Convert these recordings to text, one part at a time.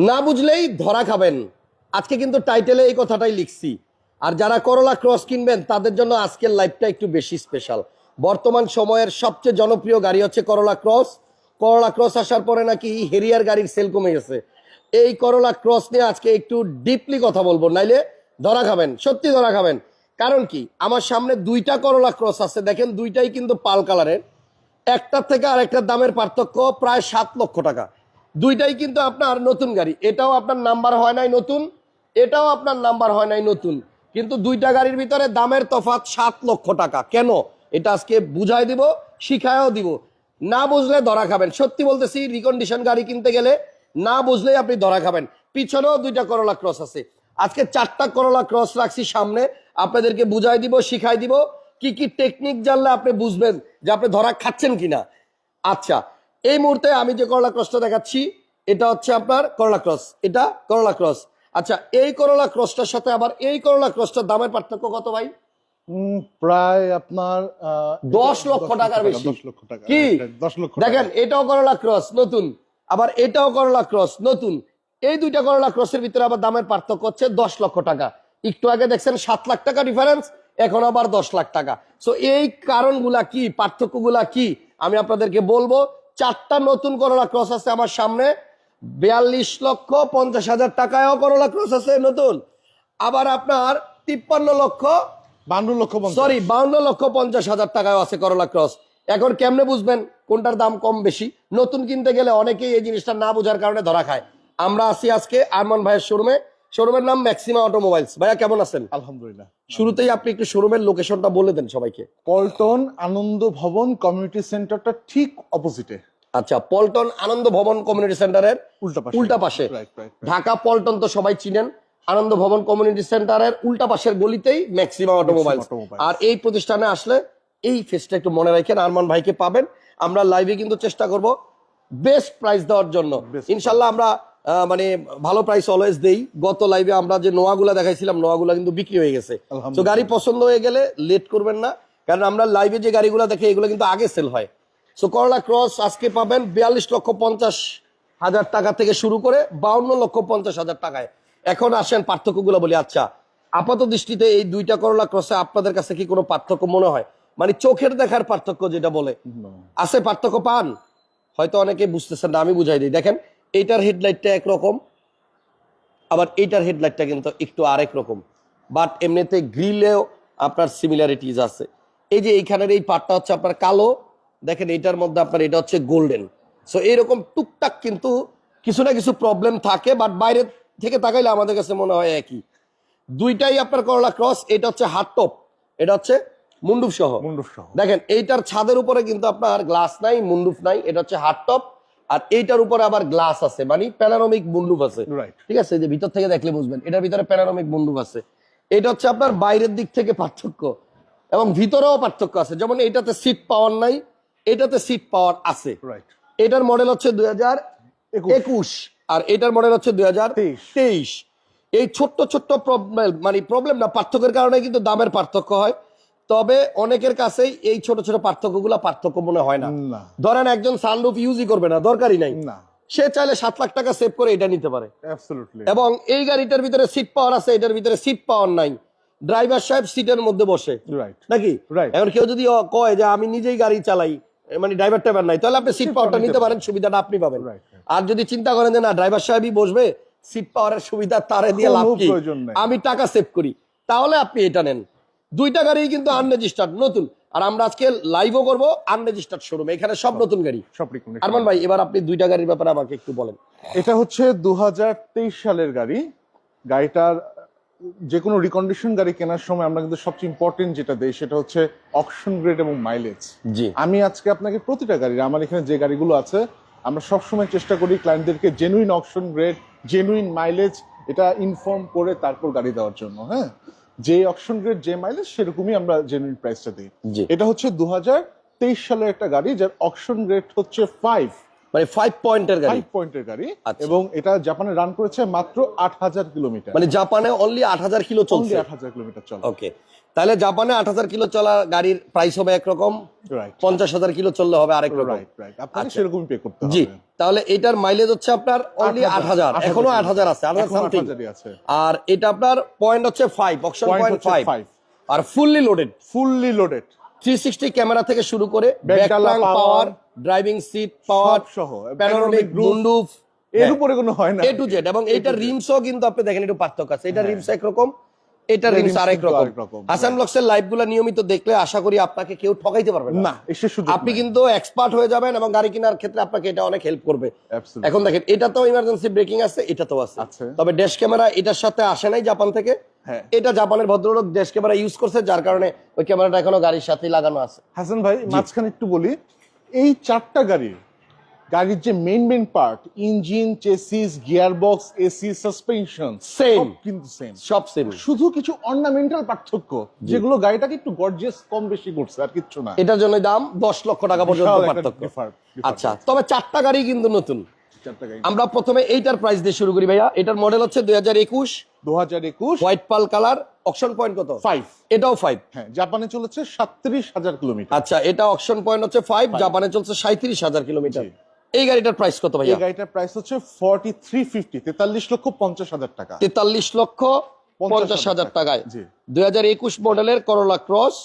না বুঝলেই ধরা খাবেন। আজকে কিন্তু টাইটেলে এই কথাটাই লিখছি। আর যারা করলা ক্রস কিনবেন, তাদের জন্য আজকের লাইফটা একটু বেশি স্পেশাল। বর্তমান সময়ের সবচেয়ে জনপ্রিয় গাড়ি হচ্ছে করলা ক্রস। করলা ক্রস আসার পরে নাকি হেরিয়ার গাড়ির সেল কমে গেছে। এই করলা ক্রস নিয়ে আজকে একটু ডিপলি কথা বলব, নাইলে ধরা খাবেন, সত্যি ধরা খাবেন। কারণ কি? আমার সামনে দুইটা করলা ক্রস আছে, দেখেন দুইটাই কিন্তু পাল কালারের। একটার থেকে আর আরেকটার দামের পার্থক্য প্রায় সাত লক্ষ টাকা। দুইটাই কিন্তু আপনার নতুন গাড়ি। এটাও আপনার নাম্বার হয় নাই নতুন, এটাও আপনার নাম্বার হয় নাই নতুন। কিন্তু দুইটা গাড়ির ভিতরে দামের তফাৎ সাত লক্ষ টাকা। কেন? এটা আজকে বুঝাই দিব, শিখায়ও দিব। না বুঝলে ধরা খাবেন। সত্যি বলতেছি রিকন্ডিশন গাড়ি কিনতে গেলে না বুঝলেই আপনি ধরা খাবেন। পিছনেও দুইটা করলা ক্রস আছে। আজকে চারটা করলা ক্রস রাখছি সামনে। আপনাদেরকে বুঝাই দিব, শিখাই দিব। কি কি টেকনিক জানলে আপনি বুঝবেন যে আপনি ধরা খাচ্ছেন কিনা। আচ্ছা এই মুহূর্তে আমি যে করলা ক্রসটা দেখাচ্ছি এটা হচ্ছে আপনার করলা ক্রস এটা করলা ক্রস আচ্ছা এই করলা ক্রসটার সাথে আবার এই করলা ক্রসটার দামের পার্থক্য কত ভাই? প্রায় আপনার দশ লক্ষ টাকার বেশি। লক্ষ টাকা কি? দশ লক্ষ দেখেন এটাও করলা ক্রস নতুন। আবার এটাও করলা ক্রস নতুন। এই দুইটা করলা ক্রসের ভিতরে আবার দামের পার্থক্য হচ্ছে দশ লক্ষ টাকা। একটু আগে দেখছেন সাত লাখ টাকা ডিফারেন্স এখন আবার দশ লাখ টাকা। সো এই কারণগুলা কি পার্থক্যগুলা কি আমি আপনাদেরকে বলব চারটা নতুন করলা ক্রস আছে আমার সামনে। বিয়াল্লিশ লক্ষ পঞ্চাশ হাজার টাকায়ও করলা ক্রস আছে নতুন। আবার আপনার তিপ্পান্ন লক্ষ বান্ন লক্ষ। সরি বাউন্ন লক্ষ পঞ্চাশ হাজার টাকায় আছে করলা ক্রস এখন কেমনে বুঝবেন কোনটার দাম কম বেশি? নতুন কিনতে গেলে অনেকেই এই জিনিসটা না বোঝার কারণে ধরা খায়। আমরা আছি আজকে আরমান ভাইয়ের শোরুমে। শোরুমের নাম ম্যাক্সিমা অটোমোবাইলস ভাইয়া কেমন আছেন? আলহামদুলিল্লাহ। শুরুতেই আপনি একটু শোরুমের লোকেশনটা বলে দেন সবাইকে। পল্টন আনন্দ ভবন কমিউনিটি সেন্টারটা ঠিক অপোজিটে আচ্ছা পল্টন আনন্দ ভবন কমিউনিটি সেন্টারের উল্টা পাশে. ঢাকা পল্টন তো সবাই চিনেন। আনন্দ ভবন কমিউনিটি সেন্টারের উল্টা পাশের গলিতেই ম্যাক্সিমাম অটোমোবাইল আর এই প্রতিষ্ঠানে আসলে এই ফেসটা একটু মনে রাখেন আরমান ভাইকে পাবেন। আমরা লাইভে কিন্তু চেষ্টা করব বেস্ট প্রাইস দেওয়ার জন্য। ইনশাল্লাহ আমরা মানে ভালো প্রাইস অলওয়েজ দেই। গত লাইভে আমরা যে নোয়াগুলা দেখাইছিলাম নোয়াগুলা কিন্তু বিক্রি হয়ে গেছে। তো গাড়ি পছন্দ হয়ে গেলে লেট করবেন না। কারণ আমরা লাইভে যে গাড়িগুলো দেখি এগুলো কিন্তু আগে সেল হয়। সো করলা ক্রস আজকে পাবেন বিয়াল্লিশ লক্ষ পঞ্চাশ হাজার টাকা থেকে শুরু করে বাউন্ন লক্ষ পঞ্চাশ হাজার টাকায়। এখন আসেন পার্থক্যগুলো বলি আচ্ছা আপাত দৃষ্টিতে এই দুইটা করলা ক্রসে আপনাদের কাছে কি কোনো পার্থক্য মনে হয়? মানে চোখের দেখার পার্থক্য যেটা বলে। আছে পার্থক্য পান? হয়তো অনেকে বুঝতেছেন না আমি বুঝাই দিই। দেখেন এইটার হেডলাইটটা একরকম আবার এইটার হেডলাইটটা কিন্তু একটু আরেক রকম। বাট এমনিতে গ্রিলেও আপনার সিমিলারিটিজ আছে। এই যে এইখানের এই পার্টটা হচ্ছে আপনার কালো দেখেন এইটার মধ্যে আপনার এটা হচ্ছে গোল্ডেন সো এইরকম টুকটাক কিন্তু কিছু না কিছু প্রবলেম থাকে বাট বাইরে থেকে তাকাইলে আমাদের কাছে মনে হয় একই। দুইটাই আপনার করলা ক্রস এটা হচ্ছে হাত টপ এটা হচ্ছে মুন্ডুপ সহ। মুন্ডুপ সহ। দেখেন এইটার ছাদের উপরে কিন্তু আপনার গ্লাস নাই মুন্ডুপ নাই এটা হচ্ছে হার্ড টপ আর এইটার উপরে আবার গ্লাস আছে মানে প্যানারোমিক মুন্ডুপ আছে। রাইট ঠিক আছে যে ভিতর থেকে দেখলে বুঝবেন এটার ভিতরে প্যানারোমিক মুন্ডুপ আছে। এটা হচ্ছে আপনার বাইরের দিক থেকে পার্থক্য এবং ভিতরেও পার্থক্য আছে যেমন এটাতে সিট পাওয়ার নাই এটাতে সিট পাওয়ার আছে। রাইট এটার মডেল হচ্ছে দুই হাজার একুশ। আর এটার মডেল হচ্ছে দুই হাজার তেইশ। এই ছোট্ট ছোট্ট প্রবলেম মানে প্রবলেম না পার্থক্যের কারণে কিন্তু দামের পার্থক্য হয়। তবে অনেকের কাছেই এই ছোট ছোট পার্থক্যগুলো পার্থক্য মনে হয় না। ধরেন একজন সানরুফ ইউজই করবে না দরকারই নাই। না। সে চাইলে সাত লাখ টাকা সেভ করে এটা নিতে পারে। এবং এই গাড়িটার ভিতরে সিট পাওয়ার আছে এটার ভিতরে সিট পাওয়ার নাই। ড্রাইভার সাহেব সিটের মধ্যে বসে। রাইট নাকি. এখন কেউ যদি কয় যে আমি নিজেই গাড়ি চালাই মানে ড্রাইভার টাইভার নাই। তাহলে আপনি সিট পাওয়ারটা নিতে পারেন সুবিধাটা আপনি পাবেন. আর যদি চিন্তা করেন যে না ড্রাইভার সাহেবই বসবে সিট পাওয়ারের সুবিধা তারে দিয়ে লাভ কি? আমি টাকা সেভ করি। তাহলে আপনি এটা নেন। দুইটা গাড়ি কিন্তু আনরেজিস্টার্ড নতুন। আর আমরা আজকে লাইভও করব আনরেজিস্টার্ড শোরুম এখানে সব নতুন গাড়ি। সব। আরমান ভাই এবার আপনি দুইটা গাড়ির ব্যাপারে আমাকে একটু বলেন। এটা হচ্ছে দু হাজার তেইশ সালের গাড়ি। গাড়িটার যে কোনো রিকন্ডিশন গাড়ি কেনার সময় আমরা কিন্তু সবচেয়ে ইম্পর্টেন্ট যেটা দেই সেটা হচ্ছে অকশন গ্রেড এবং মাইলেজ জি। আমি আজকে আপনাকে প্রতিটা গাড়ির আমার এখানে যে গাড়িগুলো আছে আমরা সবসময় চেষ্টা করি ক্লায়েন্টদেরকে genuine auction grade genuine mileage এটা ইনফর্ম করে তারপর গাড়ি দেওয়ার জন্য হ্যাঁ? যে অকশন গ্রেড যে মাইলেজ সেরকমই আমরা জেনুইন প্রাইসটা দিই। এটা হচ্ছে দু হাজার তেইশ সালের একটা গাড়ি যার অকশন গ্রেড হচ্ছে ফাইভ মানে ফাইভ পয়েন্টের গাড়ি। ফাইভ পয়েন্টের গাড়ি আচ্ছা। এবং এটা জাপানে রান করেছে মাত্র আট হাজার কিলোমিটার। মানে জাপানে অনলি আট হাজার কিলো চলছে। আট হাজার কিলোমিটার চলে। ওকে তাহলে জাপানে আট হাজার কিলো চলা গাড়ির প্রাইস হবে একরকম। পঞ্চাশ হাজার কিলো চললে হবে আরেক রকম। আপনাকে আচ্ছা। সেরকমই পে করতে জি। তাহলে এটার মাইলেজ হচ্ছে আপনার অনলি আট হাজার এখনও আট হাজার আছে আট হাজার সামথিং 8,000 ই আছে। আর এটা আপনার পয়েন্ট হচ্ছে ফাইভ অপশন পয়েন্ট ফাইভ আর fully loaded fully loaded three sixty camera থেকে শুরু করে ব্যাকলাং পাওয়ার ড্রাইভিং সিট পাওয়ার সহ প্যানোরামিক roof, এর উপরে কোনো হয় না। এ টু জেড এবং এইটার রিমসও কিন্তু আপনি দেখেন একটু পার্থক্য আছে। এটা রিমস একরকম এটা রিমস আরেক রকম। হাসান ব্লগসের লাইভগুলো নিয়মিত দেখলে আশা করি আপনাকে কেউ ঠকাইতে পারবে না। আপনি কিন্তু এক্সপার্ট হয়ে যাবেন এবং গাড়ি কেনার ক্ষেত্রে আপনাকে এটা অনেক হেল্প করবে। এখন দেখেন এটা তো ইমার্জেন্সি ব্রেকিং আছে এটা তো আছে। তবে ড্যাশ ক্যামেরা এটার সাথে আসে নাই জাপান থেকে। হ্যাঁ। এটা জাপানের ভদ্রলোক ড্যাশ ক্যামেরা ইউজ করছে যার কারণে ওই ক্যামেরাটা এখনও গাড়ির সাথেই লাগানো আছে। হাসান ভাই মাঝখানে একটু বলি এই চারটা গাড়ির গাড়ির যে main main part engine chassis gear box AC suspension Same. কিন্তু সেম সব সেম শুধু কিছু অর্নামেন্টাল পার্থক্য যেগুলো গাড়িটাকে একটু গর্জিয়াস কম বেশি করছে আর কিচ্ছু না। এটার জন্য দাম দশ লক্ষ টাকা পর্যন্ত পার্থক্য। আচ্ছা তবে চারটা গাড়ি কিন্তু নতুন। আমরা প্রথমে এইটার প্রাইস দিয়ে শুরু করি ভাইয়া। এটার মডেল হচ্ছে দুই হাজার একুশ। দু হাজার একুশ। White pearl colour auction point কত? ফাইভ এটাও ফাইভ হ্যাঁ জাপানে চলেছে সাতত্রিশ হাজার কিলোমিটার। আচ্ছা এটা অকশন পয়েন্ট হচ্ছে ফাইভ জাপানে চলছে সাঁত্রিশ হাজার কিলোমিটার। এই গাড়িটার প্রাইস কত এই গাড়িটার প্রাইস হচ্ছে ফর্টি থ্রি ফিফটি তেতাল্লিশ লক্ষ পঞ্চাশ হাজার টাকা। তেতাল্লিশ লক্ষ পঞ্চাশ হাজার টাকায়। জি। দুই হাজার একুশ মডেলের Corolla Cross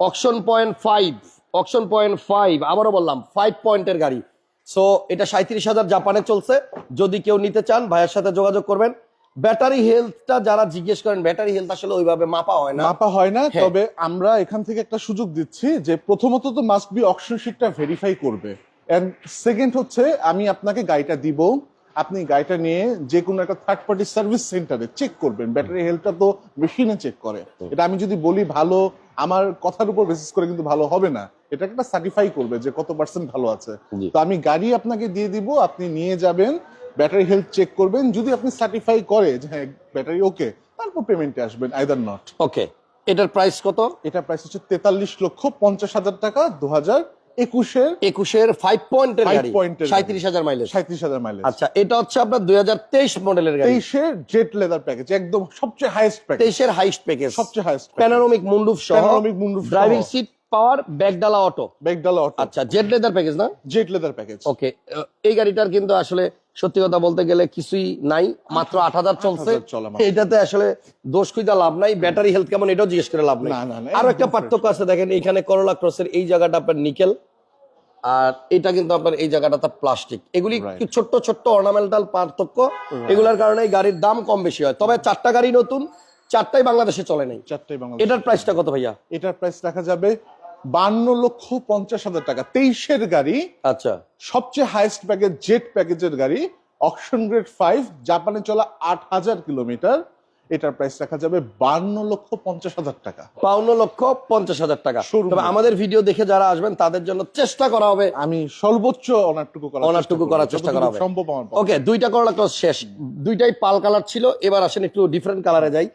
auction point five auction point five আবারও বললাম ফাইভ পয়েন্টের গাড়ি। সো এটা সাঁত্রিশ হাজার জাপানে চলছে। যদি কেউ নিতে চান ভাইয়ের সাথে যোগাযোগ করবেন। ব্যাটারি হেলথটা যারা জিজ্ঞেস করেন ব্যাটারি হেলথ আসলে ওইভাবে মাপা হয় না। মাপা হয় না হ্যাঁ। তবে আমরা এখান থেকে একটা সুযোগ দিচ্ছি যে প্রথমত তো মাস্ট বি অকশন শিটটা ভেরিফাই করবে। এন্ড সেকেন্ড হচ্ছে আমি আপনাকে গাড়িটা দিব। আপনি গাড়িটা নিয়ে যে কোনো একটা থার্ড পার্টি সার্ভিস সেন্টারে চেক করবেন। ব্যাটারি হেলথটা তো মেশিনে চেক করে। এটা আমি যদি বলি ভালো আমার কথার উপর বেসিস করে কিন্তু ভালো হবে না। এটা একটা সার্টিফাই করবে যে কত পার্সেন্ট ভালো আছে। তো আমি গাড়ি আপনাকে দিয়ে দিব আপনি নিয়ে যাবেন ব্যাটারি হেলথ চেক করবেন। যদি আপনি সার্টিফাই করে যে হ্যাঁ ব্যাটারি ওকে তারপর পেমেন্টে আসবেন আইদার নট ওকে এটার প্রাইস কত? এটা প্রাইস হচ্ছে তেতাল্লিশ লক্ষ পঞ্চাশ হাজার টাকা দু হাজার একুশের একুশের ফাইভ পয়েন্টের গাড়ি সাঁত্রিশ হাজার মাইলেজ সাঁত্রিশ হাজার মাইলেজ আচ্ছা এটা হচ্ছে আপনার দুই হাজার তেইশ মডেলের গাড়ি। তেইশের জেট লেদার প্যাকেজ একদম সবচেয়ে হাইয়েস্ট প্যাকেজ তেইশের হাইস্ট প্যাকেজ সবচেয়ে প্যানোরামিক মুন্ডুফ সহ সহ। ড্রাইভিং সিট পাওয়ার ব্যাকডালা অটো ব্যাগডালা অটো আচ্ছা জেড লেদার প্যাকেজ না? জেট লেদার প্যাকেজ ওকে এই গাড়িটার কিন্তু আসলে সত্যি কথা বলতে গেলে কিছুই নাই মাত্র আট হাজার চলছে। 8,000 এটাতে আসলে দোষ খুঁজা লাভ নাই ব্যাটারি হেলথ কেমন এটাও জিজ্ঞেস করে লাভ নাই। আরও একটা পার্থক্য আছে দেখেন এখানে করোলা ক্রসের এই জায়গাটা আপনার নিকেল। আর এটা কিন্তু আপনার এই জায়গাটা তার প্লাস্টিক এগুলি ছোট্ট ছোট্ট অর্নামেন্টাল পার্থক্য? এগুলোর কারণে গাড়ির দাম কম বেশি হয়। তবে চারটা গাড়ি নতুন চারটাই বাংলাদেশে চলে নাই। চারটাই বাংলা এটার প্রাইসটা কত ভাইয়া? এটার প্রাইস রাখা যাবে বান্ন লক্ষ পঞ্চাশ হাজার টাকা। তেইশের গাড়ি আচ্ছা। সবচেয়ে হাইয়েস্ট প্যাকেজ জেট প্যাকেজের গাড়ি অকশন গ্রেড ফাইভ জাপানে চলা আট হাজার কিলোমিটার এটার প্রাইস রাখা যাবে বান্ন লক্ষ পঞ্চাশ হাজার টাকা। বাউন্ন লক্ষ পঞ্চাশ হাজার টাকা। তবে আমাদের ভিডিও দেখে যারা আসবেন তাদের জন্য চেষ্টা করা হবে। আমি সর্বোচ্চ অনারটুকু অনারটুকু করার চেষ্টা করা হবে। সম্ভব ওকে দুইটা করলা ক্রস শেষ। দুইটাই পাল কালার ছিল। এবার আসেন একটু ডিফারেন্ট কালারে যাই।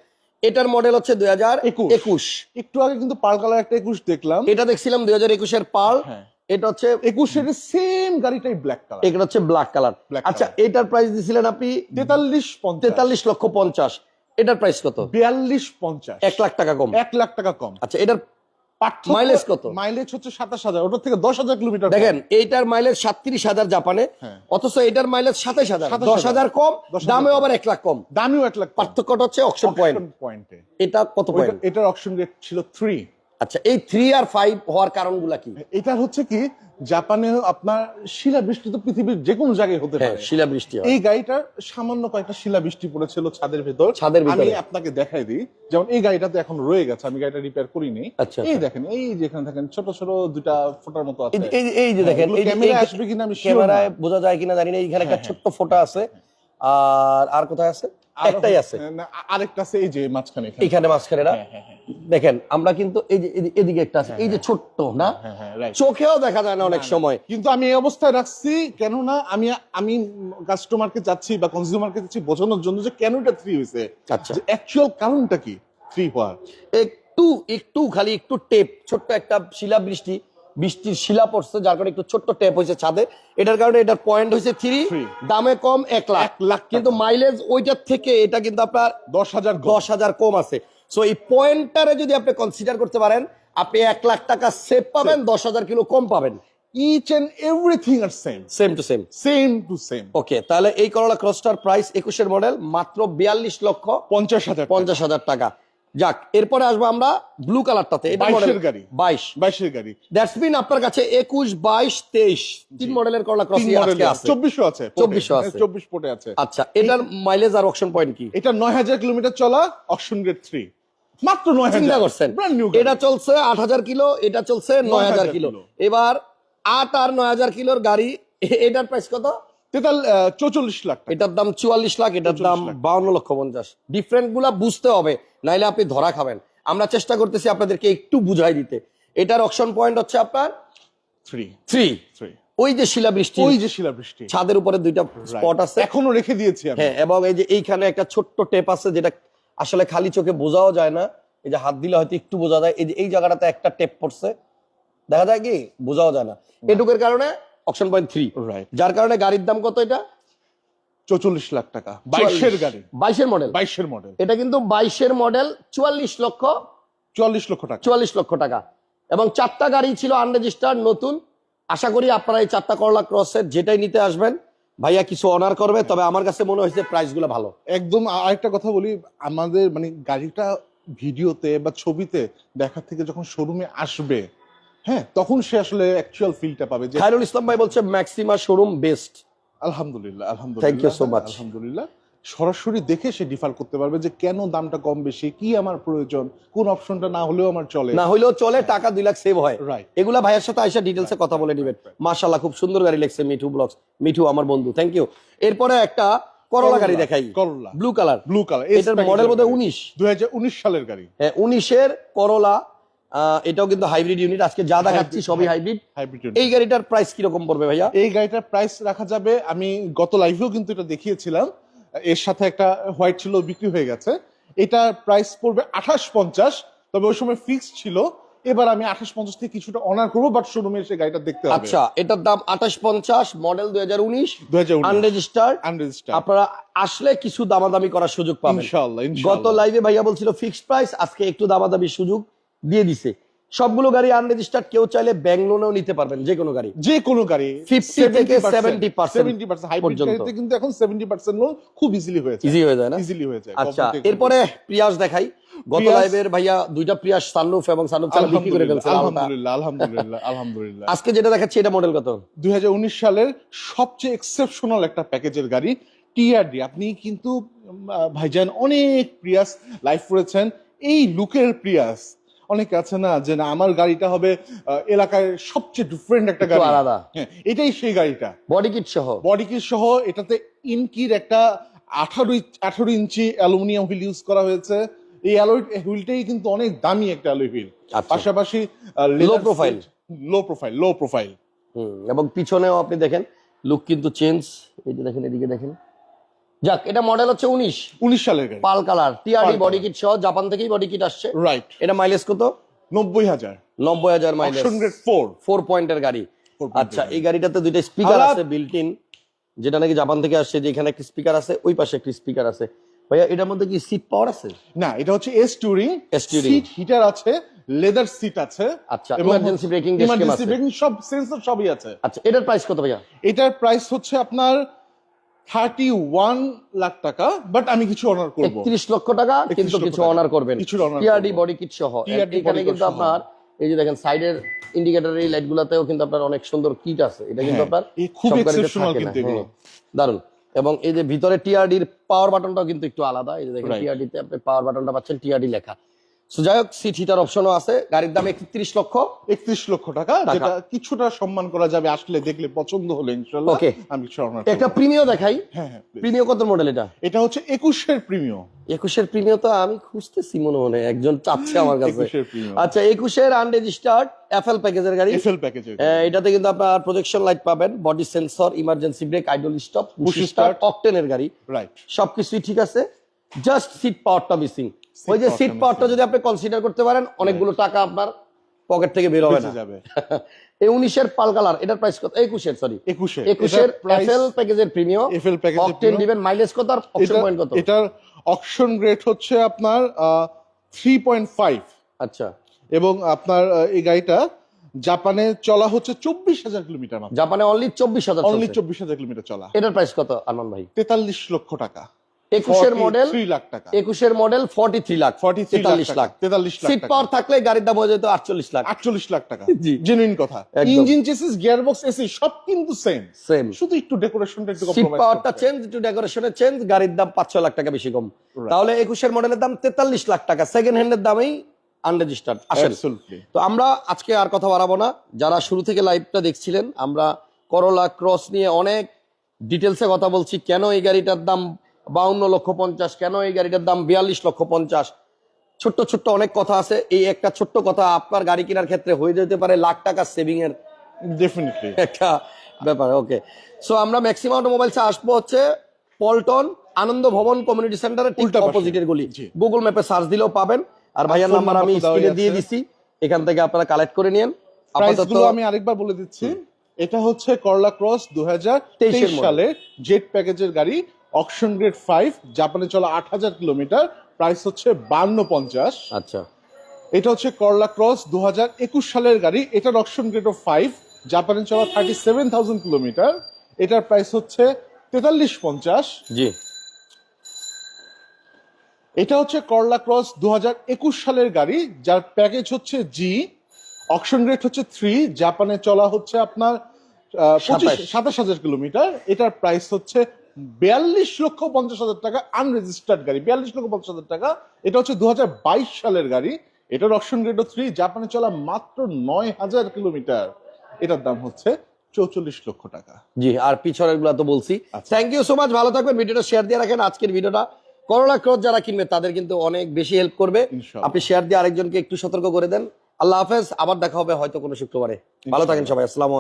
এটার মডেল হচ্ছে দুই হাজার একুশ। একুশ। একটু আগে কিন্তু পাল কালার একটা একুশ দেখলাম। এটা দেখছিলাম দুই হাজার একুশের পাল। হ্যাঁ। এটা হচ্ছে একুশের সেম গাড়িটাই ব্ল্যাক কালার এটা হচ্ছে ব্ল্যাক কালার আচ্ছা এটার প্রাইস দিছিলেন আপনি তেতাল্লিশ তেতাল্লিশ লক্ষ পঞ্চাশ। এটার প্রাইস কত? বিয়াল্লিশ পঞ্চাশ। এক লাখ টাকা কম। এক লাখ টাকা কম। আচ্ছা এটার মাইলেজ কত? মাইলেজ হচ্ছে সাতাশ হাজার। ওটার থেকে দশ হাজার কিলোমিটার দেখেন এইটার মাইলেজ সাতত্রিশ হাজার জাপানে হ্যাঁ। অথচ এটার মাইলেজ সাতাশ হাজার। দশ হাজার। কম 10,000 দামে আবার এক লাখ কম। দামেও এক লাখ। পার্থক্যটা হচ্ছে অপশন পয়েন্ট পয়েন্টে এটা কত পয়েন্ট এটার অপশন রেট ছিল থ্রি আচ্ছা এই থ্রি আর ফাইভ হওয়ার কারণগুলা কি? এটা হচ্ছে কি জাপানে আপনার শিলাবৃষ্টি তো পৃথিবীর যে কোনো জায়গায় হতে হ্যাঁ পারে। শিলাবৃষ্টি হয়। এই গাড়িটার সামান্য কয়েকটা শিলাবৃষ্টি পড়েছিল ছাদের ভেতর। ছাদের ভিতরে। আমি আপনাকে দেখাই দিই যেমন এই গাড়িটা তো এখন রয়ে গেছে আমি গাড়িটা রিপেয়ার করিনি। আচ্ছা, এই আচ্ছা। দেখেন এই যেখানে দেখেন ছোট ছোট দুটা ফোটার মতো আছে। এই যে- এই যে- এই যে দেখেন যে- আসবে কিনা আমি ক্যামেরায় বোঝা যায় কিনা জানি না এইখানে একটা হ্যাঁ, ছোট্ট ফোঁটা আছে। আর আর কোথায় আছে? একটাই আছে। আরেকটা আছে এই যে মাঝখানে এখানে। মাঝখানে না? হ্যাঁ, হ্যাঁ, হ্যাঁ। দেখেন আমরা কিন্তু এই যে এদিকে একটা আছে এই যে ছোট্ট না. চোখেও দেখা যায় না অনেক সময়। কিন্তু আমি এই অবস্থায় রাখছি কেননা আমি আমি কাস্টমারকে যাচ্ছি বা কনজিউমারকে যাচ্ছি বোঝানোর জন্য যে কেন এটা থ্রি হয়েছে। আচ্ছা। অ্যাকচুয়াল কারণটা কি থ্রি হওয়ার? একটু একটু খালি একটু টেপ ছোট্ট একটা শিলাবৃষ্টি বৃষ্টির শিলা পড়ছে যার কারণে একটু ছোট্ট ট্যাপ হয়েছে ছাদে। এটার কারণে এটার পয়েন্ট হয়েছে থ্রি দামে কম এক লাখ। লাখ কিন্তু মাইলেজ ওইটার থেকে এটা কিন্তু আপনার দশ হাজার দশ হাজার কম আছে। সো এই পয়েন্টটারে যদি আপনি কনসিডার করতে পারেন আপনি এক লাখ টাকা সেভ পাবেন দশ হাজার কিলো কম পাবেন। Each and everything R same same to same same to same okay তাহলে এই করলা ক্রসটার প্রাইস একুশের মডেল মাত্র বিয়াল্লিশ লক্ষ পঞ্চাশ হাজার পঞ্চাশ হাজার টাকা। যাক এরপরে আসব আমরা ব্লু কালারটাতে এটা মডেল গাড়ি। বাইশ। বাইশের গাড়ি। দ্যাটস মিন আপনার কাছে একুশ বাইশ তেইশ। তিন মডেলের করলা ক্রস আজকে আছে। চব্বিশশো আছে 2400 আছে। চব্বিশ পোটে আছে। আচ্ছা এটার মাইলেজ আর অপশন পয়েন্ট কি? এটা নয় হাজার কিলোমিটার চলা অপশন গ্রেড থ্রি মাত্র নয় হাজার। চিন্তা করছেন। এটা চলছে আট হাজার কিলো এটা চলছে নয় হাজার কিলো। এবার আট আর নয় হাজার কিলোর গাড়ি এটার প্রাইস কত? চৌচল্লিশ লাখ এটার দাম চুয়াল্লিশ লাখ এটার দাম। বাউন্ন লক্ষ পঞ্চাশ। ডিফারেন্টগুলা বুঝতে হবে। নাইলে আপনি ধরা খাবেন। আমরা চেষ্টা করতেছি আপনাদেরকে একটু বুঝাই দিতে। এটার অপশন পয়েন্ট হচ্ছে আপনার থ্রি থ্রি থ্রি ওই যে শিলাবৃষ্টি। ওই যে শিলাবৃষ্টি। ছাদের উপরে দুইটা স্পট আছে। এখনও রেখে দিয়েছি হ্যাঁ এবং এই যে এইখানে একটা ছোট্ট টেপ আছে যেটা আসলে খালি চোখে বোঝাও যায় না। এই যে হাত দিলে হয়তো একটু বোঝা যায়। এই যে এই জায়গাটাতে একটা টেপ পড়ছে। দেখা যায় কি? বোঝাও যায় না। এটুকের কারণে অপশন পয়েন্ট থ্রি যার কারণে গাড়ির দাম কত এটা? চৌচল্লিশ লাখ টাকা বাইশের গাড়ি। বাইশের মডেল বাইশের মডেল এটা কিন্তু বাইশের মডেল চুয়াল্লিশ লক্ষ চুয়াল্লিশ লক্ষ টাকা। চুয়াল্লিশ লক্ষ টাকা। এবং চারটা গাড়ি ছিল আনরেজিস্টার্ড নতুন। আশা করি আপনারা এই চারটা করলা ক্রসের যেটাই নিতে আসবেন ভাইয়া কিছু অনার করবে তবে আমার কাছে মনে হয়েছে প্রাইসগুলো ভালো। একদম আরেকটা কথা বলি আমাদের মানে গাড়িটা ভিডিওতে বা ছবিতে দেখার থেকে যখন শোরুমে আসবে হ্যাঁ তখন সে আসলে অ্যাকচুয়াল ফিলটা পাবে যে খায়রুল ইসলাম ভাই বলছে ম্যাক্সিমা শোরুম বেস্ট আলহামদুলিল্লাহ আলহামদুলিল্লাহ Thank you so much. আলহামদুলিল্লাহ। সরাসরি দেখে সে ডিফার করতে পারবে যে কেন দামটা কম বেশি কি আমার প্রয়োজন কোন অপশনটা না হলেও আমার চলে। না হইলেও চলে টাকা দুই লাখ সেভ হয়। রাইট এগুলা ভাইয়ের সাথে আইসা ডিটেলসে কথা বলে নিবেন। মাশাল্লাহ খুব সুন্দর গাড়ি লেখছে মিঠু ব্লগস। মিঠু আমার বন্ধু থ্যাংক ইউ এরপরে একটা করলা গাড়ি দেখাই। Corolla blue colour blue colour এটার মডেল বোধহয় উনিশ। দুই হাজার উনিশ সালের গাড়ি। হ্যাঁ উনিশের করলা এটাও কিন্তু হাইব্রিড ইউনিট আজকে যা দেখাচ্ছি সবই হাইব্রিড এই গাড়িটার প্রাইস কীরকম পড়বে ভাইয়া? এই গাড়িটার প্রাইস রাখা যাবে আমি গত লাইভেও কিন্তু এটা দেখিয়েছিলাম। এর সাথে একটা হোয়াইট ছিল বিক্রি হয়ে গেছে। এটার প্রাইস পড়বে আঠাশ পঞ্চাশ তবে ওই সময় ফিক্স ছিল। এবার আমি আঠাশ পঞ্চাশ থেকে কিছুটা অনার করব বাট শোরুমে এসে গাড়িটা দেখতে হবে। আচ্ছা এটার দাম আঠাশ পঞ্চাশ মডেল দুই হাজার উনিশ আনরেজিস্টার্ড আনরেজিস্টার আপনারা আসলে কিছু দামাদামি করার সুযোগ পাবেন। ইনশাআল্লাহ গত লাইভে ভাইয়া বলছিল ফিক্সড প্রাইস আজকে একটু দামাদামির সুযোগ। দিয়ে দিছে। সবগুলো গাড়ি আনরেজিস্টার্ড কেউ চাইলে ব্যাংক লোনেও নিতে পারবেন যে কোনো গাড়ি। যে কোনো গাড়ি 50 থেকে 70% সেভেন্টি পার্সেন্ট হাইব্রিড কিন্তু এখন সেভেন্টি পার্সেন্ট লোন খুব ইজিলি হয়েছে ইজি হয়ে যায় না? ইজিলি হয়ে যায় আচ্ছা এরপরে প্রিয়াস দেখাই। গত লাইভের ভাইয়া দুইটা প্রিয়াস সানরুফ এবং সানরুফ চালা বিক্রি করে ফেলছে আলহামদুলিল্লাহ আলহামদুলিল্লাহ আলহামদুলিল্লাহ। আজকে যেটা দেখাচ্ছি এটা মডেল কত? দুই হাজার উনিশ সালের সবচেয়ে এক্সেপশনাল একটা প্যাকেজের গাড়ি টিআরডি আপনি কিন্তু ভাইজান অনেক প্রিয়াস লাইফ করেছেন। এই লুকের প্রিয়াস অনেক আছে না যে না আমার গাড়িটা হবে এলাকায় সবচেয়ে ডিফারেন্ট একটা গাড়ি। আলাদা। হ্যাঁ এটাই সেই গাড়িটা। বডি কিট সহ? বডি কিট সহ এটাতে ইনকির একটা আঠারো আঠারো ইঞ্চি অ্যালুমিনিয়াম হুইল ইউজ করা হয়েছে। এই অ্যালয় হুইলটাই কিন্তু অনেক দামি একটা অ্যালয় হুইল। আচ্ছা। পাশাপাশি Low profile low profile low profile hmm, এবং পিছনেও আপনি দেখেন লুক কিন্তু চেঞ্জ এই যে দেখেন এদিকে দেখেন। যাক এটা মডেল হচ্ছে উনিশ। উনিশ সালের গাড়ি। Pearl colour. TRD body kit সহ জাপান থেকেই বডি কিট আসছে। রাইট এটা মাইলেজ কত? নব্বই হাজার। নব্বই হাজার মাইলেজ ফোর ফোর পয়েন্টের গাড়ি। আচ্ছা এই গাড়িটাতে দুইটা স্পিকার আছে বিল্ট ইন যেটা নাকি জাপান থেকে আসছে যে এখানে একটা স্পিকার আছে ওই পাশে একটা স্পিকার আছে। ভাইয়া এটার মধ্যে কি সিট পাওয়ার আছে? না এটা হচ্ছে S touring S touring। Seat heater আছে লেদার সিট আছে। আচ্ছা emergency braking system emergency braking সব সেন্সর সবই আছে। আচ্ছা এটার প্রাইস কত ভাইয়া? এটার প্রাইস হচ্ছে আপনার থার্টি ওয়ান লাখ টাকা বাট আমি কিছু অনার করব। একত্রিশ লক্ষ টাকা কিন্তু কিছু অনার করবেন। honor টিআরডি বডি কিট সহ। এখানে কিন্তু আপনার এই যে দেখেন সাইডের ইন্ডিকেটর এই লাইট গুলাতেও কিন্তু আপনার অনেক সুন্দর কিট আছে। এটা কিন্তু হ্যাঁ, আপনার খুব না। কিন্তু এগুলো। দারুণ এবং এই যে ভিতরে টিআরডির পাওয়ার বাটনটাও কিন্তু একটু আলাদা। এই যে দেখেন. টিআরডি তে আপনি পাওয়ার বাটনটা পাচ্ছেন টিআরডি লেখা। সো যাই হোক সিট হিটার অপশনও আছে। গাড়ির দাম একত্রিশ লক্ষ। একত্রিশ লক্ষ টাকা। যেটা কিছুটা সম্মান করা যাবে আসলে দেখলে পছন্দ হলে ইনশাল্লাহ Okay. আমি একটা প্রিমিয় দেখাই। হ্যাঁ হ্যাঁ প্রিমিয় কত মডেল এটা? এটা হচ্ছে একুশের প্রিমিয়াম একুশের প্রিমিয় তো আমি খুঁজতেছি মনে মনে একজন চাচ্ছে আমার কাছে। আচ্ছা একুশের আনরেজিস্টার্ড এফএল প্যাকেজের গাড়ি। এফএল প্যাকেজের আহ, এটাতে কিন্তু আপনার প্রজেকশন লাইট পাবেন body sensor emergency brake idle stop push. Start অকটেনের গাড়ি। রাইট সবকিছুই ঠিক আছে। জাস্ট সিট পাওয়ারটা মিসিং ওই যে সিট পাওয়ারটা যদি আপনি কনসিডার করতে পারেন অনেকগুলো টাকা আপনার পকেট থেকে বের হবে না। যাবে। এই উনিশের পাল কালার এটার প্রাইস কত? একুশের সরি একুশে একুশের এফএল প্যাকেজের প্রিমিয়াম এফএল প্যাকেজ অকটেন দিবেন মাইলেজ কত আর অপশন পয়েন্ট কত? এটার অকশন রেট হচ্ছে আপনার থ্রি পয়েন্ট ফাইভ আচ্ছা। এবং আপনার এই গাড়িটা জাপানে চলা হচ্ছে চব্বিশ হাজার কিলোমিটার জাপানে অনলি চব্বিশ হাজার অনলি চব্বিশ হাজার কিলোমিটার চলা। এটার প্রাইস কত আরমান ভাই? তেতাল্লিশ লক্ষ টাকা। একুশের মডেল থ্রি লাখ টাকা। একুশের model forty three lakh forty তেতাল্লিশ লাখ তেতাল্লিশ লাখ সিট পাওয়ার থাকলে গাড়ির দাম হয়ে যেত আটচল্লিশ লাখ আটচল্লিশ লাখ টাকা। জি। জেনুইন কথা। ইঞ্জিন চেসিস গিয়ারবক্স এসি সব কিন্তু সেম সেম শুধু একটু ডেকোরেশনটা একটু সিট পাওয়ারটা চেঞ্জ একটু ডেকোরেশনের চেঞ্জ গাড়ির দাম পাঁচ ছ লাখ টাকা বেশি কম। তাহলে একুশের মডেলের দাম তেতাল্লিশ লাখ টাকা। সেকেন্ড হ্যান্ডের দামেই আনরেজিস্টার্ড আসেন। তো আমরা আজকে আর কথা বাড়াবো না। যারা শুরু থেকে লাইভটা দেখছিলেন আমরা করলা ক্রস নিয়ে অনেক ডিটেলসে কথা বলছি কেন এই গাড়িটার দাম বাউন্ন লক্ষ পঞ্চাশ। কেন এই গাড়িটার দাম বিয়াল্লিশ লক্ষ পঞ্চাশ? ছোট্ট ছোট্ট অনেক কথা আছে। এই একটা ছোট্ট কথা আপনার গাড়ি কেনার ক্ষেত্রে হয়ে যেতে পারে লাখ টাকা সেভিং এর ডেফিনেটলি একটা ব্যাপার ওকে সো আমরা ম্যাক্সিমাম অটোমোবাইলসে আসব হচ্ছে পল্টন আনন্দ ভবন কমিউনিটি সেন্টারের ঠিক। অপোজিটের গলি। গুগল ম্যাপে সার্চ দিলেও পাবেন। আর ভাইয়ার নাম্বার আমি স্ক্রিনে দিয়ে। দিছি। এখান থেকে আপনারা কালেক্ট করে নিন আপাতত আমি আরেকবার বলে দিচ্ছি। এটা হচ্ছে করলা ক্রস দু হাজার 23 সালের জেট প্যাকেজের গাড়ি। অকশন গ্রেড ফাইভ জাপানে চলা আট হাজার কিলোমিটার প্রাইস হচ্ছে বান্ন পঞ্চাশ। আচ্ছা। এটা হচ্ছে করলা ক্রস দু হাজার একুশ সালের গাড়ি এটার অকশন গ্রেড অফ ফাইভ জাপানে চলা থার্টি সেভেন থাউজেন্ড কিলোমিটার এটার প্রাইস হচ্ছে তেতাল্লিশ পঞ্চাশ। জি। এটা হচ্ছে করলা ক্রস দু একুশ সালের গাড়ি যার প্যাকেজ হচ্ছে জি অকশন রেট হচ্ছে থ্রি জাপানে চলা হচ্ছে আপনার। সাতাশ। হাজার কিলোমিটার এটার প্রাইস হচ্ছে বিয়াল্লিশ লক্ষ পঞ্চাশ হাজার টাকা আনরেজিস্টার্ড গাড়ি। বিয়াল্লিশ লক্ষ পঞ্চাশ হাজার টাকা। এটা হচ্ছে দু সালের গাড়ি। এটার অকশন রেট থ্রি জাপানে চলা মাত্র নয় হাজার কিলোমিটার। এটার দাম হচ্ছে চৌচল্লিশ লক্ষ টাকা। জি আর পিছনেরগুলো তো বলছি। থ্যাংক ইউ সো মাচ ভালো থাকবেন। ভিডিওটা শেয়ার দিয়ে রাখেন। আজকের ভিডিওটা করোনা ক্রস যারা কিনবে তাদের কিন্তু অনেক বেশি হেল্প করবে। আপনি শেয়ার দিয়ে আরেকজনকে একটু সতর্ক করে দেন। আল্লাহ হাফেজ। আবার দেখা হবে হয়তো কোনো শুক্রবারে। ভালো থাকেন সবাই। আসসালাম